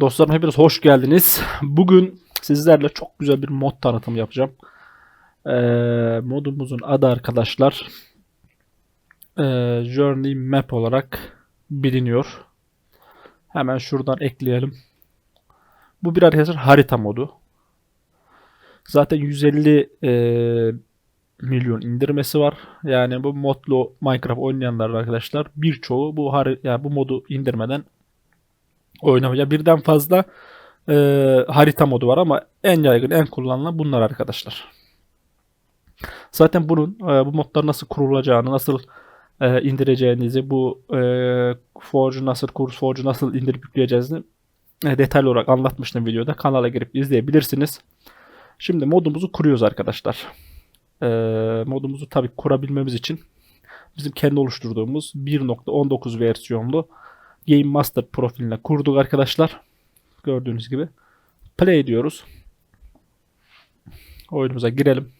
Dostlarım hepiniz hoş geldiniz. Bugün sizlerle çok güzel bir mod tanıtımı yapacağım. Ee, modumuzun adı arkadaşlar ee, Journey Map olarak biliniyor. Hemen şuradan ekleyelim. Bu bir arkadaşlar harita modu. Zaten 150 ee, milyon indirmesi var. Yani bu modlu Minecraft oynayanlar arkadaşlar birçoğu bu hari yani bu modu indirmeden oynamaya birden fazla e, harita modu var ama en yaygın en kullanılan bunlar arkadaşlar. Zaten bunun e, bu modlar nasıl kurulacağını, nasıl e, indireceğinizi, bu e, Forge'u nasıl kurs Forge'u nasıl indirip yükleyeceğinizi e, detaylı olarak anlatmıştım videoda. Kanala girip izleyebilirsiniz. Şimdi modumuzu kuruyoruz arkadaşlar. E, modumuzu tabii kurabilmemiz için bizim kendi oluşturduğumuz 1.19 versiyonlu Game Master profiline kurduk arkadaşlar. Gördüğünüz gibi. Play diyoruz. Oyunumuza girelim.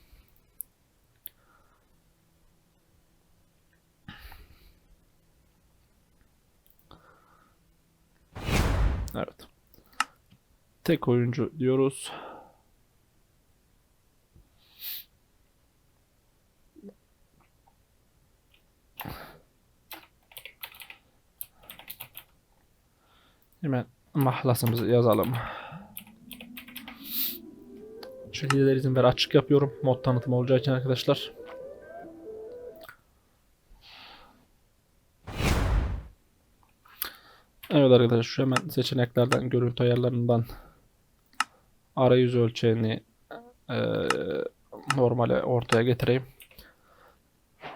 Evet. Tek oyuncu diyoruz. Hemen mahlasımızı yazalım. Şu hileler izin ver açık yapıyorum. Mod tanıtımı olacağı için arkadaşlar. Evet arkadaşlar şu hemen seçeneklerden görüntü ayarlarından arayüz ölçeğini eee normale ortaya getireyim.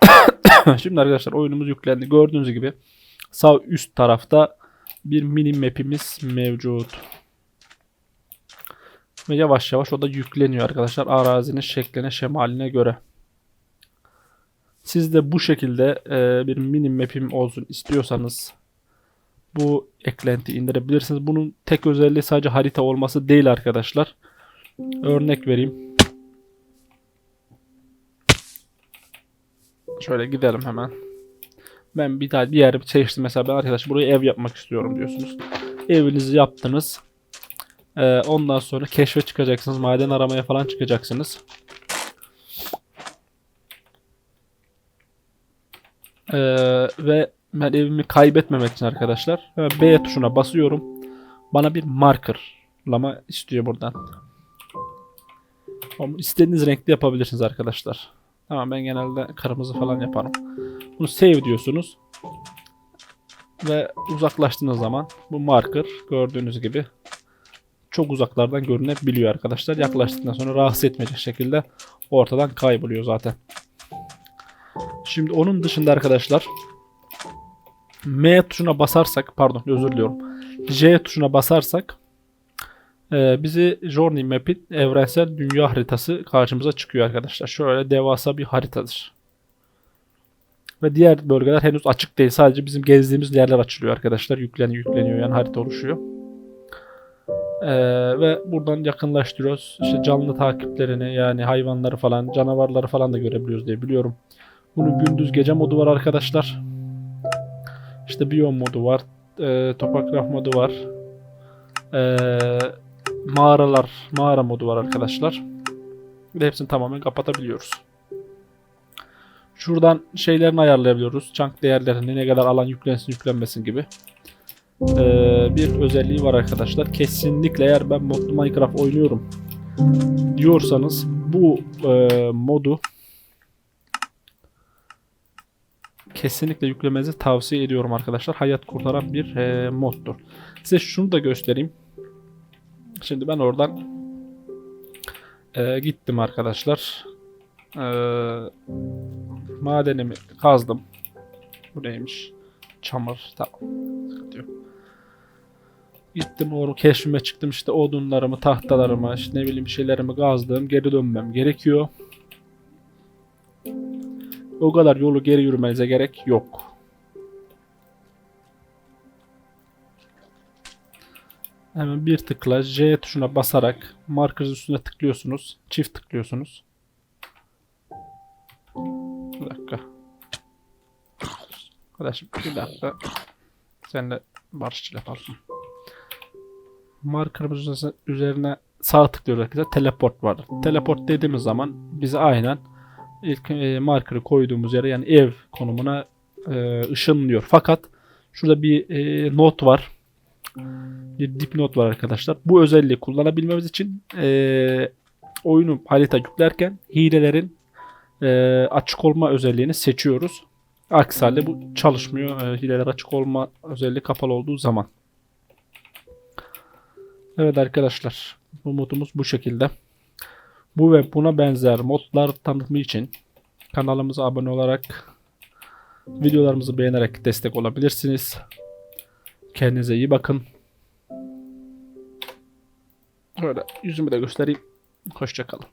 Şimdi arkadaşlar oyunumuz yüklendi. Gördüğünüz gibi sağ üst tarafta bir mini map'imiz mevcut. Ve yavaş yavaş o da yükleniyor arkadaşlar arazinin şekline şemaline göre. Siz de bu şekilde e, bir mini map'im olsun istiyorsanız bu eklenti indirebilirsiniz. Bunun tek özelliği sadece harita olması değil arkadaşlar. Örnek vereyim. Şöyle gidelim hemen. Ben bir tane bir yer seçtim mesela ben arkadaş buraya ev yapmak istiyorum diyorsunuz. Evinizi yaptınız. Ee, ondan sonra keşfe çıkacaksınız. Maden aramaya falan çıkacaksınız. Ee, ve ben evimi kaybetmemek için arkadaşlar B tuşuna basıyorum. Bana bir markerlama istiyor buradan. Ama istediğiniz renkli yapabilirsiniz arkadaşlar. Tamam ben genelde kırmızı falan yaparım. Bunu save diyorsunuz. Ve uzaklaştığınız zaman bu marker gördüğünüz gibi çok uzaklardan görünebiliyor arkadaşlar. Yaklaştıktan sonra rahatsız etmeyecek şekilde ortadan kayboluyor zaten. Şimdi onun dışında arkadaşlar M tuşuna basarsak pardon özür diliyorum. J tuşuna basarsak e, bizi Journey Map'in evrensel dünya haritası karşımıza çıkıyor arkadaşlar. Şöyle devasa bir haritadır. Ve diğer bölgeler henüz açık değil. Sadece bizim gezdiğimiz yerler açılıyor arkadaşlar. Yükleniyor yükleniyor yani harita oluşuyor. Ee, ve buradan yakınlaştırıyoruz. İşte canlı takiplerini yani hayvanları falan, canavarları falan da görebiliyoruz diye biliyorum. Bunun gündüz gece modu var arkadaşlar. İşte biyom modu var. E, topograf modu var. E, mağaralar, mağara modu var arkadaşlar. Ve hepsini tamamen kapatabiliyoruz. Şuradan şeylerini ayarlayabiliyoruz. Chunk değerlerini ne kadar alan yüklensin yüklenmesin gibi. Ee, bir özelliği var arkadaşlar. Kesinlikle eğer ben modlu Minecraft oynuyorum diyorsanız bu e, modu kesinlikle yüklemenizi tavsiye ediyorum arkadaşlar. Hayat kurtaran bir e, moddur. Size şunu da göstereyim. Şimdi ben oradan e, gittim arkadaşlar. E, madenimi kazdım. Bu neymiş? Çamur. Tamam. Gittim oru keşfime çıktım işte odunlarımı, tahtalarımı, işte ne bileyim şeylerimi kazdım. Geri dönmem gerekiyor. O kadar yolu geri yürümenize gerek yok. Hemen bir tıkla J tuşuna basarak marker üstüne tıklıyorsunuz. Çift tıklıyorsunuz. Bir dakika. Arkadaşım bir dakika. Seninle barışçıl yapalım. markerımızın üzerine sağ tıklıyoruz arkadaşlar. Teleport var. Teleport dediğimiz zaman bizi aynen ilk e, markerı koyduğumuz yere yani ev konumuna e, ışınlıyor. Fakat şurada bir e, not var. Bir dipnot var arkadaşlar. Bu özelliği kullanabilmemiz için e, oyunu harita yüklerken hilelerin e, açık olma özelliğini seçiyoruz. Aksi halde bu çalışmıyor. E, hileler açık olma özelliği kapalı olduğu zaman. Evet arkadaşlar. Bu modumuz bu şekilde. Bu ve buna benzer modlar tanıtımı için kanalımıza abone olarak videolarımızı beğenerek destek olabilirsiniz. Kendinize iyi bakın. Böyle yüzümü de göstereyim. Hoşçakalın.